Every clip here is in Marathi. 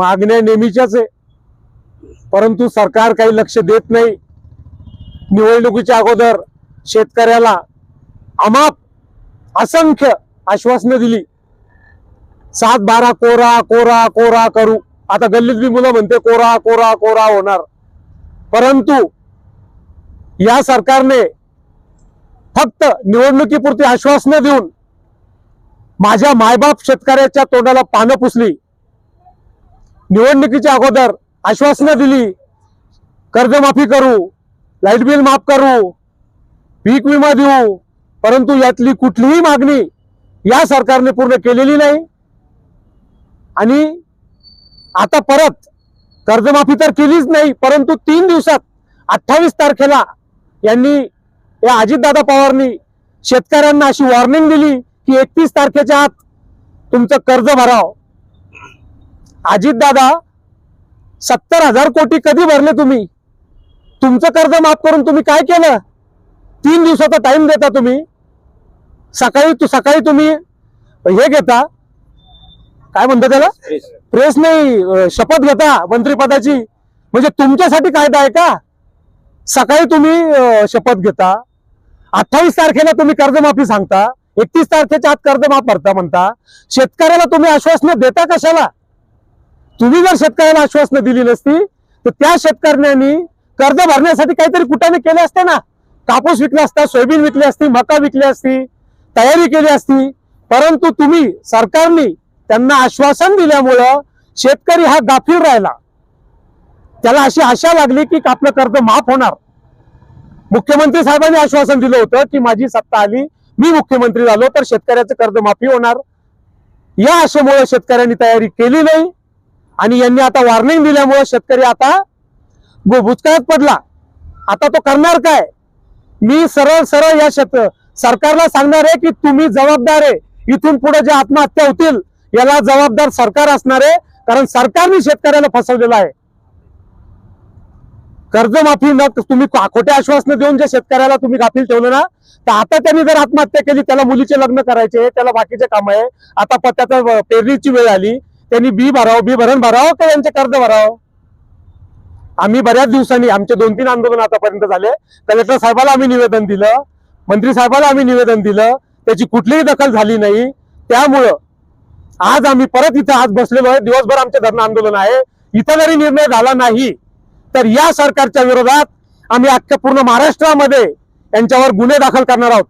मागण्या नेहमीच्याच आहे. परंतु सरकार काही लक्ष देत नाही. निवडणुकीच्या अगोदर शेतकऱ्याला अमाप असंख्य आश्वासनं दिली. सात बारा कोरा कोरा कोरा करू. आता गल्लीत बी मुलं म्हणते कोरा कोरा कोरा होणार. परंतु या सरकारने फक्त निवडणुकीपुरती आश्वासनं देऊन माझ्या मायबाप शेतकऱ्याच्या तोंडाला पानं पुसली. निवडणुकीच्या अगोदर आश्वासनं दिली कर्जमाफी करू लाइट बिल माफ करू पीक विमा देऊ परंतु यातली कुठलीही मागणी या सरकारने पूर्ण केलेली नाही. आणि आता परत कर्जमाफी तर केलीच नाही परंतु तीन दिवसात अठ्ठावीस तारखेला यांनी या अजितदादा पवारनी शेतकऱ्यांना अशी वॉर्निंग दिली की एकतीस तारखेच्या आत तुमचं कर्ज भराव. अजितदादा सत्तर हजार कोटी कधी भरले तुम्ही? तुमचं कर्ज माफ करून तुम्ही काय केलं? तीन दिवसाचा टाइम देता तुम्ही. सकाळी तु सकाळी तुम्ही हे घेता. काय म्हणता त्याला? प्रेस नाही शपथ घेता मंत्रिपदाची. म्हणजे तुमच्यासाठी कायदा आहे का? सकाळी तुम्ही शपथ घेता. अठ्ठावीस तारखेला तुम्ही कर्जमाफी सांगता. एकतीस तारखेच्या आत कर्जमाफ भरता म्हणता. शेतकऱ्याला तुम्ही आश्वासनं देता कशाला? तुम्ही जर शेतकऱ्याला आश्वासनं दिली नसती तर त्या शेतकऱ्यांनी कर्ज भरण्यासाठी काहीतरी कुठाने केले असते ना? कापूस विकला असता सोयाबीन विकली असती मका विकली असती तयारी केली असती. परंतु तुम्ही सरकारने त्यांना आश्वासन दिल्यामुळं शेतकरी हा गाफील राहिला. त्याला अशी आशा लागली की आपलं कर्ज माफ होणार. मुख्यमंत्री साहेबांनी आश्वासन दिलं होतं की माझी सत्ता आली मी मुख्यमंत्री झालो तर शेतकऱ्याचं कर्ज माफी होणार. या आशेमुळे शेतकऱ्यांनी तयारी केली नाही. आणि यांनी आता वॉर्निंग दिल्यामुळे शेतकरी आता गो- भुचकाळात पडला. आता तो करणार काय? मी सरळ सरळ या शेत सरकारला सांगणार आहे की तुम्ही जबाबदार आहे. इथून पुढे जे आत्महत्या होतील याला जबाबदार सरकार असणार आहे कारण सरकारने शेतकऱ्याला फसवलेलं आहे. कर्जमाफी न तुम्ही खोटे आश्वासनं देऊन जे शेतकऱ्याला तुम्ही गाफील ठेवलं ना तर आता त्यांनी जर आत्महत्या केली त्याला मुलीचे लग्न करायचे त्याला बाकीचे काम आहे. आता पत्त्याचा पेरणीची वेळ आली. त्यांनी बी भराव बी भरण भरावं का यांचे कर्ज भरावं? आम्ही बऱ्याच दिवसांनी आमचे दोन तीन आंदोलन आतापर्यंत झाले. कलेक्टर साहेबाला आम्ही निवेदन दिलं मंत्री साहेबाला आम्ही निवेदन दिलं त्याची कुठलीही दखल झाली नाही. त्यामुळं आज आम्ही परत इथं आज बसलेलो आहे. दिवसभर आमचे धरणं आंदोलन आहे. इथं जरी निर्णय झाला नाही तर या सरकारच्या विरोधात आम्ही अख्ख्या पूर्ण महाराष्ट्रामध्ये यांच्यावर गुन्हे दाखल करणार आहोत.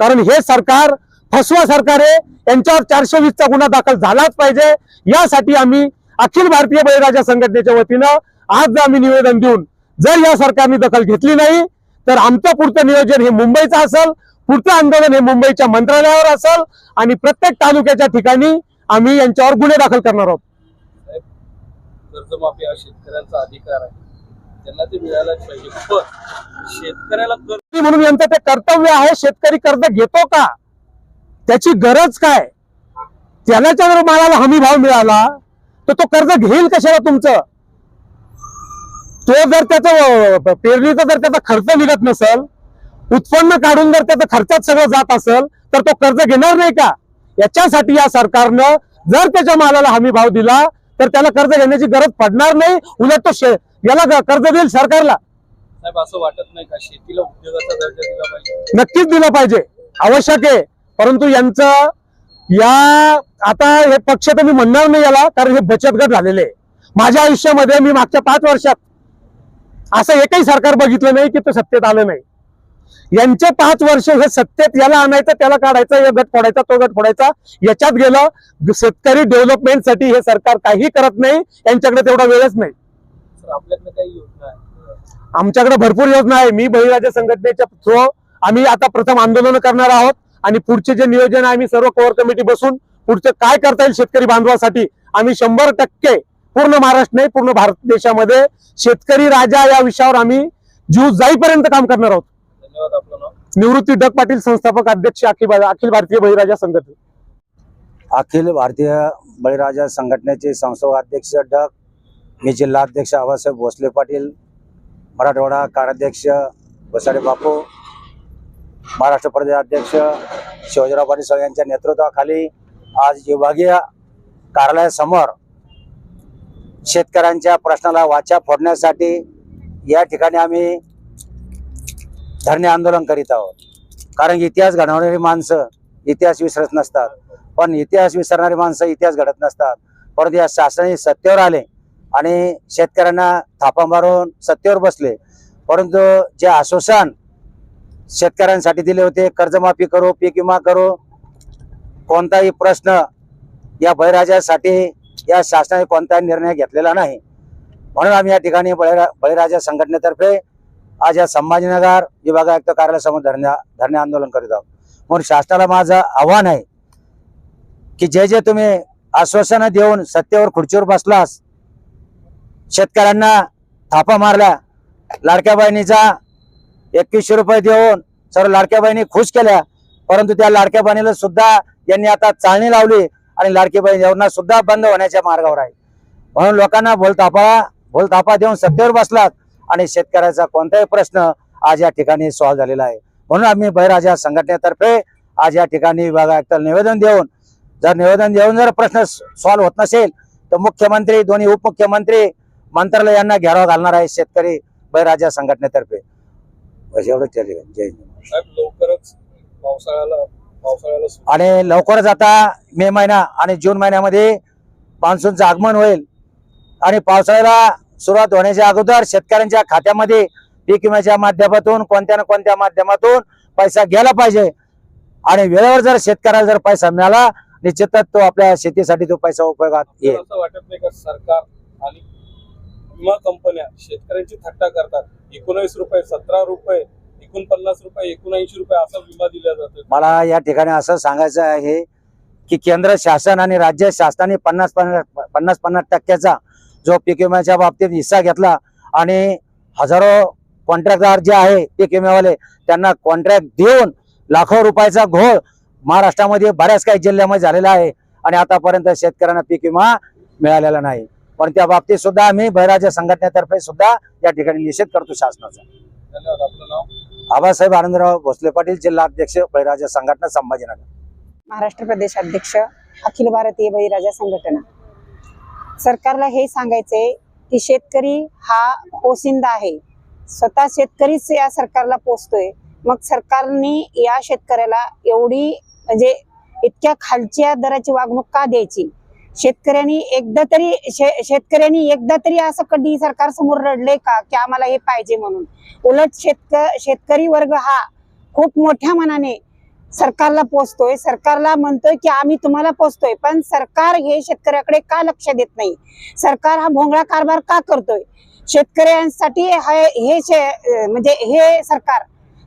कारण हे सरकार फसवा सरकार आहे यांच्यावर चारशे वीसचा गुन्हा दाखल झालाच पाहिजे. यासाठी आम्ही अखिल भारतीय बळीराजा संघटनेच्या वतीनं आज आम्ही निवेदन देऊन जर या सरकारने दखल घेतली नाही तर आमचं पुढचं नियोजन हे मुंबईचं असेल पुढचं आंदोलन हे मुंबईच्या मंत्रालयावर असेल आणि प्रत्येक तालुक्याच्या ठिकाणी आम्ही यांच्यावर गुन्हे दाखल करणार आहोत. कर्जमाफी हा शेतकऱ्यांचा अधिकार आहे. त्यांना ते मिळायलाच पाहिजे. पण शेतकऱ्याला म्हणून यांचं ते कर्तव्य आहे. शेतकरी कर्ज घेतो का? त्याची गरज काय? त्याला जर मालाला हमी भाव मिळाला तर तो कर्ज घेईल कशाला तुमचं? तो जर त्याचं पेरणीचा जर त्याचा खर्च निघत नसेल उत्पन्न काढून जर त्याचा खर्चात सगळं जात असेल तर तो कर्ज घेणार नाही का? याच्यासाठी या सरकारनं जर त्याच्या मालाला हमी भाव दिला तर त्याला कर्ज घेण्याची गरज पडणार नाही. उलट तो शे- याला कर्ज देईल सरकारला. असं वाटत नाही का? शेतीला उद्योगाचा दर्जा दिला पाहिजे. नक्कीच दिलं पाहिजे. आवश्यक आहे. परंतु यांचं या आता हे पक्ष तर मी म्हणणार नाही याला कारण हे बचत गट झालेले आहे. माझ्या आयुष्यामध्ये मी मागच्या पाच वर्षात असं एकही सरकार बघितलं नाही की तो सत्तेत आलं नाही. यांचे पाच वर्ष हे सत्तेत याला आणायचं त्याला काढायचं हे गट फोडायचा तो गट फोडायचा याच्यात गेलं शेतकरी डेव्हलपमेंटसाठी हे सरकार काही करत नाही यांच्याकडे तेवढा वेळच नाही. आपल्याकडे काही योजना आमच्याकडे भरपूर योजना आहे. मी बळीराजा संघटनेच्या थ्रो आम्ही आता प्रथम आंदोलन करणार आहोत. आणि पुढचे जे नियोजन आहे आम्ही सर्व कोर कमिटी बसून पुढचं काय करता येईल शेतकरी बांधवासाठी आम्ही शंभर टक्के पूर्ण महाराष्ट्र नाही पूर्ण भारत देशामध्ये शेतकरी राजा या विषयावर आम्ही जीव जाईपर्यंत काम करणार आहोत. निवृत्ती डक पाटील संस्थापक अध्यक्ष अखिल अखिल भारतीय बळीराजा संघटना. अखिल भारतीय बळीराजा संघटनेचे संस्थापक अध्यक्ष डग मी जिल्हाध्यक्ष आबासाहेब भोसले पाटील मराठवाडा कार्याध्यक्ष बसाडे बापू महाराष्ट्र प्रदेशाध्यक्ष शिवाजीराव पाटील यांच्या नेतृत्वाखाली आज विभागीय कार्यालयासमोर शेतकऱ्यांच्या प्रश्नाला वाचा फोडण्यासाठी या ठिकाणी आम्ही धरणे आंदोलन करीत आहोत. कारण इतिहास घडवणारी माणसं इतिहास विसरत नसतात. पण इतिहास विसरणारी माणसं इतिहास घडत नसतात. परंतु या शासनाने सत्तेवर आले आणि शेतकऱ्यांना थापा मारून सत्तेवर बसले. परंतु जे आश्वासन शेतकऱ्यांसाठी दिले होते. कर्जमाफी करू पीक विमा करू. कोणताही प्रश्न या बळीराजासाठी या शासनाने कोणताही निर्णय घेतलेला नाही. म्हणून आम्ही या ठिकाणी बळीरा बळीराजा संघटनेतर्फे आज या संभाजीनगर विभाग आयुक्त कार्यालयासमोर धरण्या धरणे आंदोलन करीत आहोत. म्हणून शासनाला माझं आव्हान आहे की जे जे तुम्ही आश्वासनं देऊन सत्तेवर खुर्चीवर बसलास शेतकऱ्यांना थापा मारल्या लाडक्या बहिणीचा एकवीसशे रुपये देऊन सर्व लाडक्या बहिणी खुश केल्या. परंतु त्या लाडक्या बहिणीला सुद्धा यांनी आता चाळणी लावली आणि लाडकी बहीण सुद्धा बंद होण्याच्या मार्गावर आहे. म्हणून लोकांना भोलतापा भोलतापा देऊन सत्तेवर बसलात आणि शेतकऱ्याचा कोणताही प्रश्न आज या ठिकाणी सॉल्व्ह झालेला आहे. म्हणून आम्ही बहिराजा संघटनेतर्फे आज या ठिकाणी विभाग निवेदन देऊन जर निवेदन देऊन जर प्रश्न सॉल्व्ह होत नसेल तर मुख्यमंत्री दोन्ही उपमुख्यमंत्री मंत्रालय यांना घेराव घालणार आहे शेतकरी बहिराजा संघटनेतर्फे. बस एवढंच त्या ठिकाणी. जय हिंद. साहेब लवकरच पावसाळ्याला पावसाळ्याला सुरू आणि लवकरच आता मे महिना आणि जून महिन्यामध्ये मान्सूनचं आगमन होईल आणि पावसाळ्याला सुरुवात होण्याच्या अगोदर शेतकऱ्यांच्या खात्यामध्ये पीक विम्याच्या माध्यमातून कोणत्या ना कोणत्या माध्यमातून पैसा गेला पाहिजे आणि वेळेवर जर शेतकऱ्याला जर पैसा मिळाला निश्चितच तो आपल्या शेतीसाठी तो पैसा उपयोगात येईल असं वाटत नाही का सरकार आणि विमा कंपन्या शेतकऱ्यांची थट्टा करतात. एकोणवीस रुपये सतरा रुपये एकोणपन्नास रुपये एकोणऐंशी रुपये असा विमा दिला जातो मला या ठिकाणी असं सांगायचं आहे की केंद्र शासन आणि राज्य शासनाने पन्नास पन्नास पन्नास पन्नास टक्क्याचा जो पीक विम्याच्या बाबतीत हिस्सा घेतला आणि हजारो कॉन्ट्रॅक्टदार जे आहे पीक विम्यावाले त्यांना कॉन्ट्रॅक्ट देऊन लाखो रुपयाचा घोळ महाराष्ट्रामध्ये बऱ्याच काही जिल्ह्यामध्ये झालेला आहे आणि आतापर्यंत शेतकऱ्यांना पीक विमा मिळालेला नाही. पण त्या बाबतीत सुद्धा आम्ही बहिराजा संघटनेतर्फे सुद्धा या ठिकाणी निषेध करतो शासनाचा. आबासाहेब आनंदराव भोसले पाटील जिल्हा अध्यक्ष बहिराजा संघटना संभाजीनगर. महाराष्ट्र प्रदेश अध्यक्ष अखिल भारतीय बळीराजा संघटना. सरकारला हे सांगायचंय की शेतकरी हा पोसिंदा आहे. स्वतः शेतकरीच या सरकारला पोचतोय मग सरकारने या शेतकऱ्याला एवढी म्हणजे इतक्या खालच्या दराची वागणूक का द्यायची? शेतकऱ्यांनी एकदा तरी शे शेतकऱ्यांनी एकदा तरी असं कधी सरकार समोर रडले का की आम्हाला हे पाहिजे म्हणून? उलट शेतक शेतकरी वर्ग हा खूप मोठ्या मनाने सरकारला पोचतोय. सरकारला म्हणतोय की आम्ही तुम्हाला पोचतोय पण सरकार हे शेतकऱ्याकडे का लक्ष देत नाही? सरकार हा भोंगळा कारभार का करतोय? शेतकऱ्यांसाठी हे हे शे- म्हणजे हे सरकार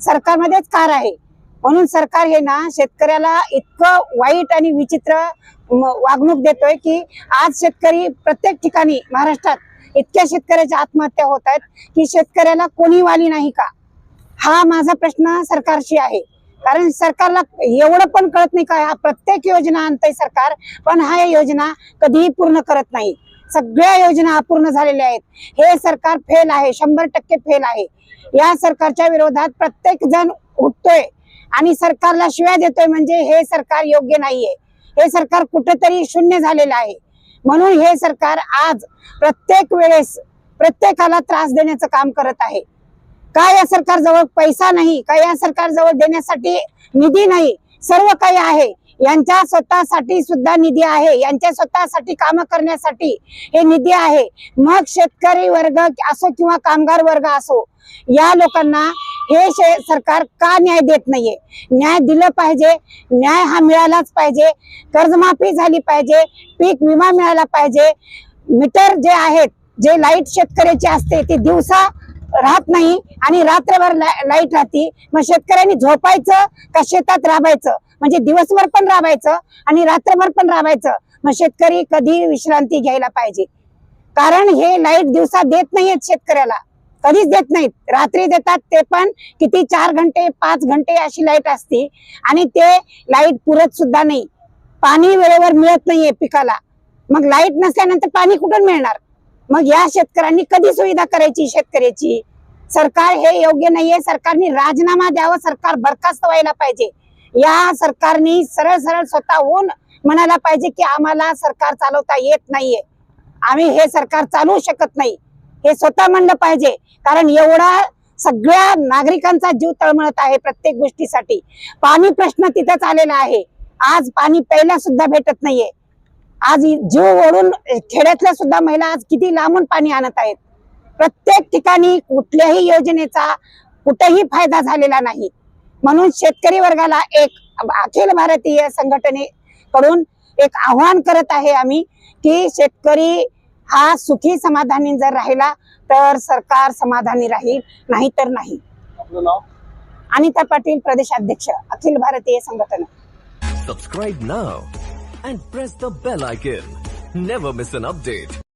सरकारमध्येच कार आहे. म्हणून सरकार हे ना शेतकऱ्याला इतकं वाईट आणि विचित्र वागणूक देतोय की आज शेतकरी प्रत्येक ठिकाणी महाराष्ट्रात इतक्या शेतकऱ्याच्या आत्महत्या होत आहेत की शेतकऱ्याला कोणी वाली नाही का? हा माझा प्रश्न सरकारशी आहे. कारण सरकारला एवढं पण कळत नाही का हा प्रत्येक योजना आणतंय सरकार पण हा योजना कधीही पूर्ण करत नाही. सगळ्या योजना अपूर्ण झालेल्या आहेत. हे सरकार फेल आहे शंभर टक्के फेल आहे. या सरकारच्या विरोधात प्रत्येक जण उठतोय आणि सरकारला शिव्या देतोय म्हणजे हे सरकार योग्य नाहीये. हे सरकार कुठेतरी शून्य झालेलं आहे. म्हणून हे सरकार आज प्रत्येक वेळेस प्रत्येकाला त्रास देण्याचं काम करत आहे. का या सरकारजवळ पैसा नाही का या सरकारजवळ देण्यासाठी निधी नाही सर्व काही आहे. यांच्या स्वतःसाठी सुद्धा निधी आहे यांच्या स्वतःसाठी काम करण्यासाठी हे निधी आहे. मग शेतकरी वर्ग असो किंवा कामगार वर्ग असो या लोकांना हे सरकार का न्याय देत नाहीये? न्याय दिलं पाहिजे न्याय हा मिळालाच पाहिजे कर्जमाफी झाली पाहिजे पीक विमा मिळाला पाहिजे. मीटर जे आहेत जे लाइट शेतकऱ्याची असते ती दिवसा राहत नाही आणि रात्रभर ला- लाइट राहते. मग शेतकऱ्यांनी झोपायचं का शेतात राबायचं? म्हणजे दिवसभर पण राबायचं आणि रात्रभर पण राबायचं. मग शेतकरी कधी विश्रांती घ्यायला पाहिजे? कारण हे लाइट दिवसा देत नाहीयेत शेतकऱ्याला. कधीच देत नाहीत. रात्री देतात ते पण किती चार घंटे पाच घंटे अशी लाइट असते आणि ते लाइट पुरत सुद्धा नाही. पाणी वेळेवर मिळत नाहीये पिकाला. मग लाइट नसल्यानंतर पाणी कुठून मिळणार? मग या शेतकऱ्यांनी कधी सुविधा करायची शेतकऱ्याची? सरकार हे योग्य नाहीये. सरकारने राजीनामा द्यावा. सरकार बरखास्त व्हायला पाहिजे. या सरकारने सरळ सरळ स्वतःहून म्हणायला पाहिजे की आम्हाला सरकार चालवता येत नाहीये. आम्ही हे सरकार चालवू शकत नाही. हे स्वतः म्हणलं पाहिजे. कारण एवढा सगळ्या नागरिकांचा जीव तळमळत आहे प्रत्येक गोष्टीसाठी. पाणी प्रश्न तिथंच आलेला आहे. आज पाणी प्यायला सुद्धा भेटत नाहीये. आज जीव ओढून खेड्यातल्या सुद्धा महिला आज किती लांबून पाणी आणत आहेत. प्रत्येक ठिकाणी कुठल्याही योजनेचा कुठेही फायदा झालेला नाही. म्हणून शेतकरी वर्गाला एक अखिल भारतीय संघटनेकडून एक आव्हान करत आहे आम्ही की शेतकरी हा सुखी समाधानी जर राहिला तर सरकार समाधानी राहील नाही तर नाही आपलं नाव अनिता पाटील प्रदेशाध्यक्ष अखिल भारतीय संघटना Subscribe now and press the bell icon. Never miss an update.